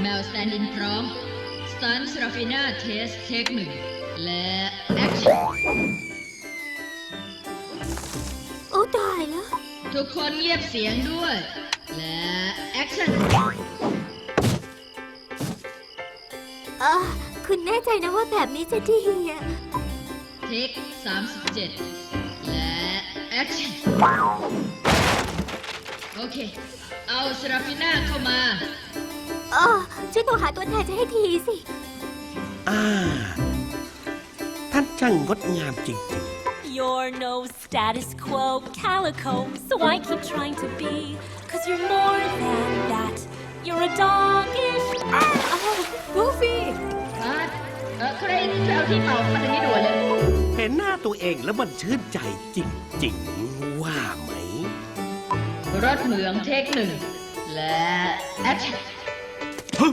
แมวสแตนดินพร้อมสตันสราฟิน่าเทสเทคหนึ่งและแอคชั่นโอ้ตายแล้ว ทุกคนเงียบเสียงด้วย และแอคชั่นเออคุณแน่ใจนะว่าแบบนี้จะดีอะเทค37และแอคชั่นโอเค เอาสราฟิน่าเข้ามา เออช่วยตัวหาตัวแทนจะให้ทีสิ อ่า ท่านช่างงดงามจริง You're no status quo calico, so I keep trying to be. Cause you're more than that. You're a dogish. Oh, Goofy! มาเออใครช่วยเอาที่เป่ามาทางนี้ด่วนเลยๆ เห็นหน้าตัวเองแล้วมันชื่นใจจริง ๆ ว่าไหม รถเหมืองเทคหนึ่งและแอคชั่ น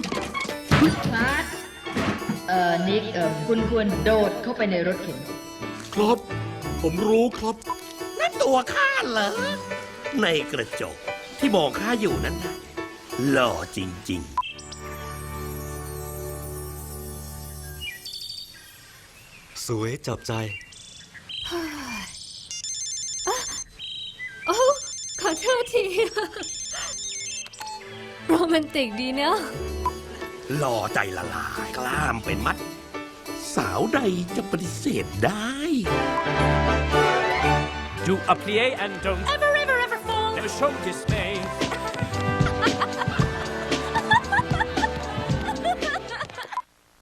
ชาร์จเอ่อ นิก เอ่อ คุณควรโดดเข้าไปในรถเข็น ครับ ผมรู้ครับ นั่นตัวข้าเหรอ ในกระจกที่มองข้าอยู่นั้นนะหล่อจริงสวยจับใจ โอ้ขอโทษที โรแมนติกดีเนอะๆ หล่อใจละลายกล้ามเป็นมัด สาวใดจะปฏิเสธได้ Do a plie and don't Ever, ever, ever fall. never show dismay.